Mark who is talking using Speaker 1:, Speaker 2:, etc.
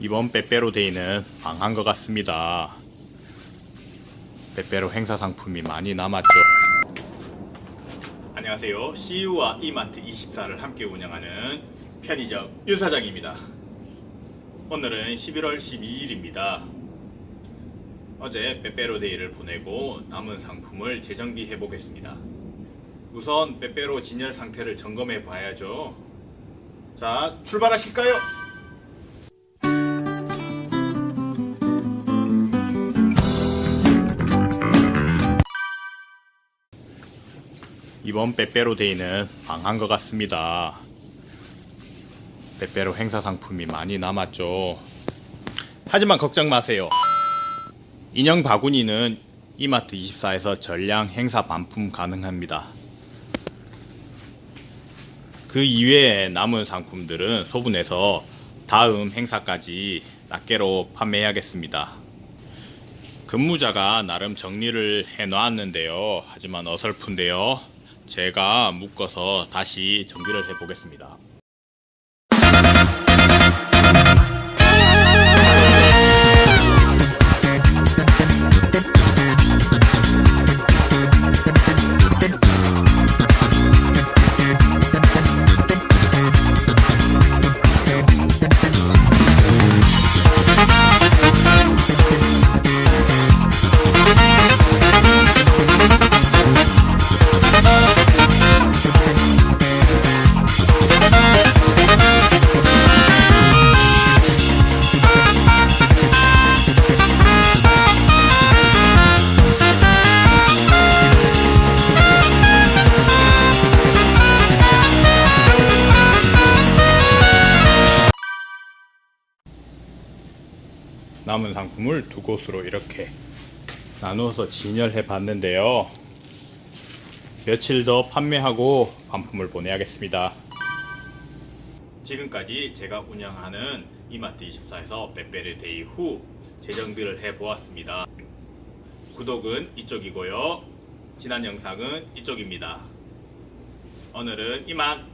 Speaker 1: 이번 빼빼로데이는 망한 것 같습니다. 빼빼로 행사 상품이 많이 남았죠. 안녕하세요. CU와 이마트 24를 함께 운영하는 편의점 윤 사장입니다. 오늘은 11월 12일입니다. 어제 빼빼로데이를 보내고 남은 상품을 재정비해 보겠습니다. 우선 빼빼로 진열 상태를 점검해 봐야죠. 자, 출발하실까요? 이번 빼빼로 데이는 망한 것 같습니다. 빼빼로 행사 상품이 많이 남았죠. 하지만 걱정 마세요. 인형 바구니는 이마트 24에서 전량 행사 반품 가능합니다. 그 이외에 남은 상품들은 소분해서 다음 행사까지 낱개로 판매해야겠습니다. 근무자가 나름 정리를 해 놨는데요. 하지만 어설픈데요. 제가 묶어서 다시 정비를 해 보겠습니다. 남은 상품을 두 곳으로 이렇게 나누어서 진열해 봤는데요. 며칠 더 판매하고 반품을 보내야겠습니다. 지금까지 제가 운영하는 이마트 24에서 빼빼르 데이 후 재정비를 해 보았습니다. 구독은 이쪽이고요. 지난 영상은 이쪽입니다. 오늘은 이만